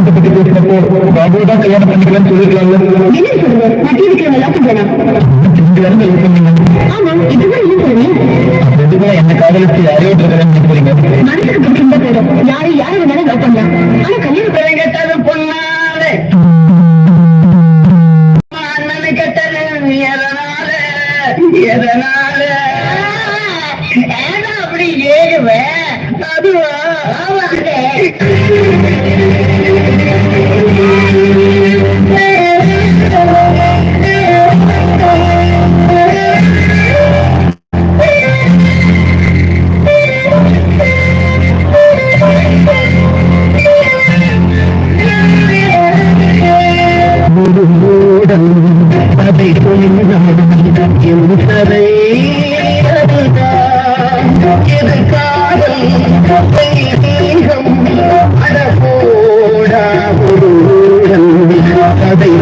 Certificate எடுத்தப்போ Babu தான் கல்யாணம் பண்ணிக்கலாம்னு என்ன காதலிச்சு யாரையோ இருக்கிறேன்னு யாரு யாரு வேணாலும் ஆனா கல்யாணம் பண்ண கேட்டாத பொண்ணாலே அண்ணனை கேட்டால எதனால எதனால ஏன்னா அப்படி ஏறுவேன் அதுவா? ஆமாங்க எந்தரை இது காதல் தெய்வீகம் அடபோடா ஒரு கதை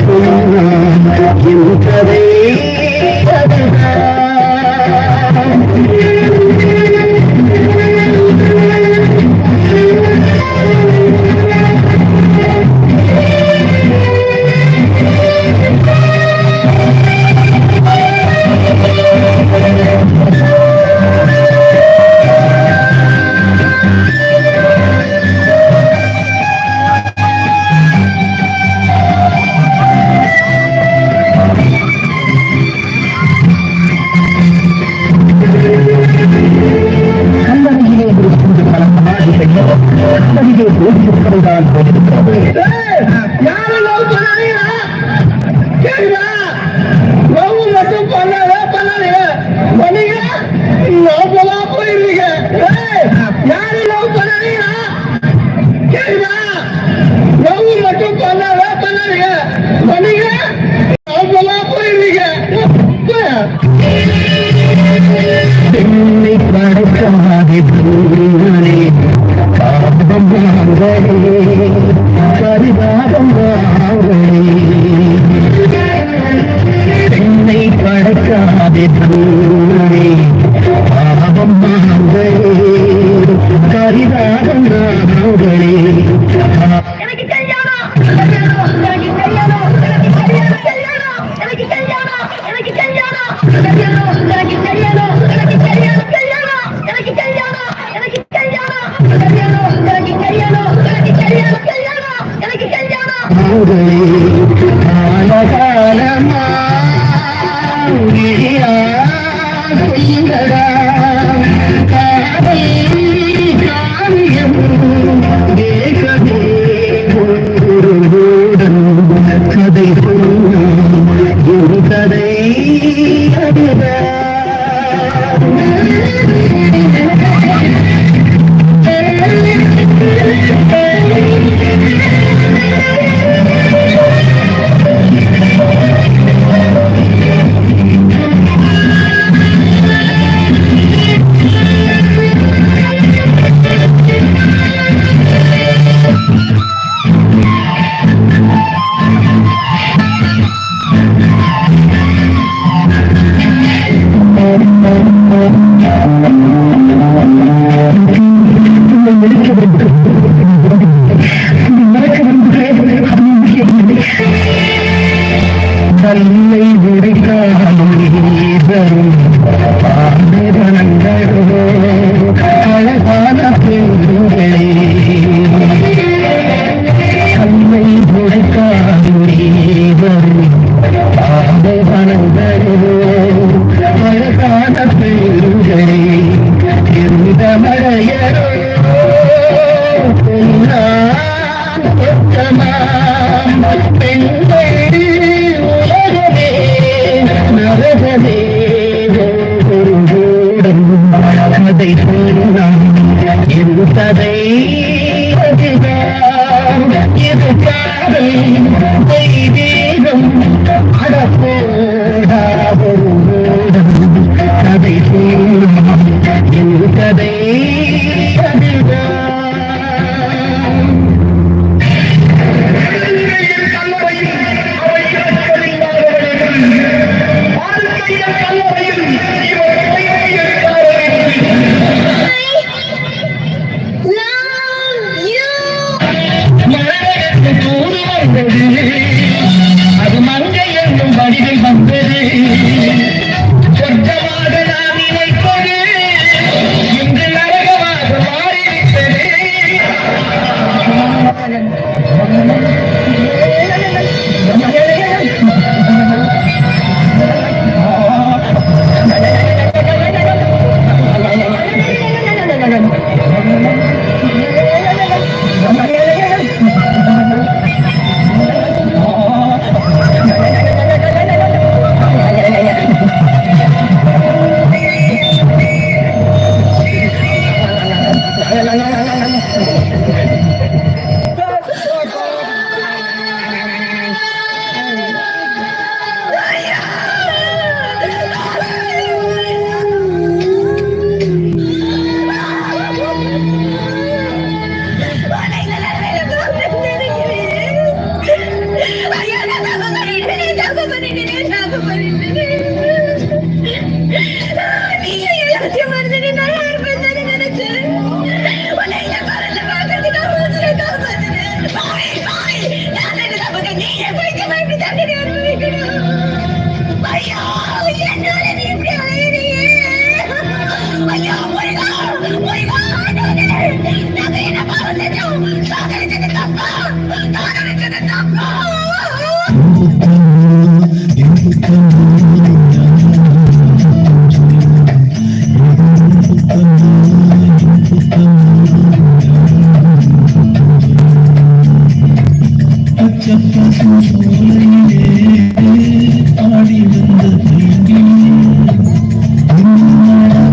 শিক্ষাবিদান হয়ে যেতে হবে। தன்னை பாவம் மகங்களே கரிதாகம் காலகாலமா செய்யடா காதை முடிக்க கதை அதுதான் இது காதல் தெய்வீகம் அடப்போடா ஒரு கதை சொல்லும் என் கதை அதுதான் அது ആടി വന്ന് തീണ്ടി നാടാ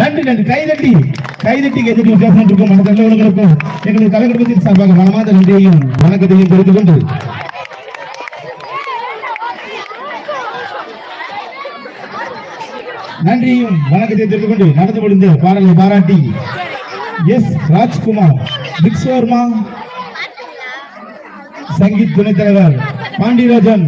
நன்றி நன்றி. கைதட்டி கைதட்டி கைதட்டி வித்தியாசம் இருக்கும். மன தலைவர்களுக்கும் எங்களது கலை சார்பாக மனமாத நன்றியையும் வணக்கத்தையும் தெரிந்து கொண்டு நன்றியும் வணக்கத்தை தெரிந்து கொண்டு நடந்து முடிந்த பாடலை பாராட்டி எஸ். ராஜ்குமார் விக்ஸ்வர்மா சங்கீத் துணைத் தலைவர் பாண்டியராஜன்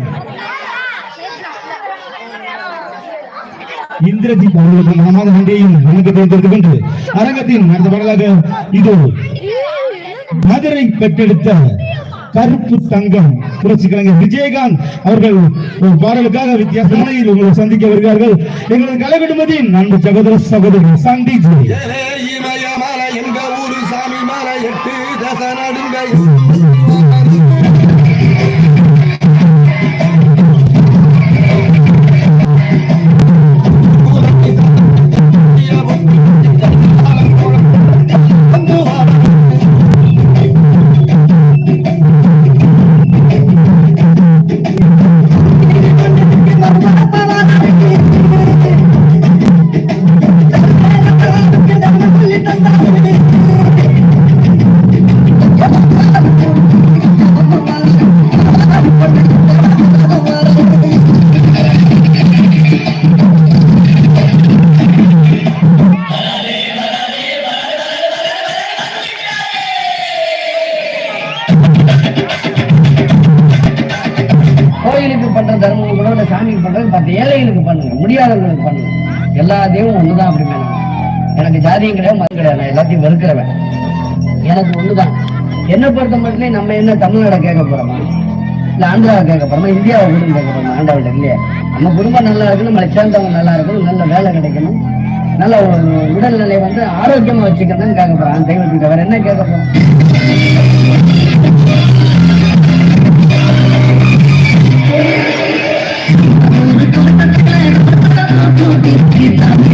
இந்திரஜித் அவர்களுக்கு மனமாத நன்றியையும் வணக்கத்தை தெரிந்து அரங்கத்தின் அடுத்த பாடலாக இது மதுரை பெற்றெடுத்த கருப்பு தங்கம் புரட்சி கலைஞர் விஜயகாந்த் அவர்கள் பாடலுக்காக வித்தியாசமான உங்களை சந்திக்க வருகிறார்கள். எங்களது கலைக்குடும்பத்தின் அன்பு சகோதர சகோதரி சந்தி ஏலே எங்க ஊரு சாமி மாலை எட்டு தச நடுங்க. ஏழைகளுக்கு பண்ணுங்க முடியாதவங்களுக்கு பண்ணுங்க. எல்லா தெய்வம் ஒண்ணுதான் அப்படின்னு எனக்கு ஜாதியும் கிடையாது மதம் கிடையாது நான் எல்லாத்தையும் வெறுக்கிறவன். எனக்கு ஒண்ணுதான். என்னை பொறுத்த மட்டுமே நம்ம என்ன தமிழ்நாடை கேட்க போறோமா? இல்ல ஆந்திராவை கேட்க போறோமா? இந்தியாவை குடும்பம் கேட்க போறோமா? ஆண்டவர்கிட்ட இல்லையா. நம்ம குடும்பம் நல்லா இருக்கணும் நம்மளை சேர்ந்தவங்க நல்லா இருக்கணும் நல்ல வேலை கிடைக்கணும். நல்ல ஒரு உடல்நிலை வந்து ஆரோக்கியமா வச்சுக்கணும்னு கேட்க போறோம். தெய்வத்துக்கு வேற என்ன கேட்க போறோம்? quita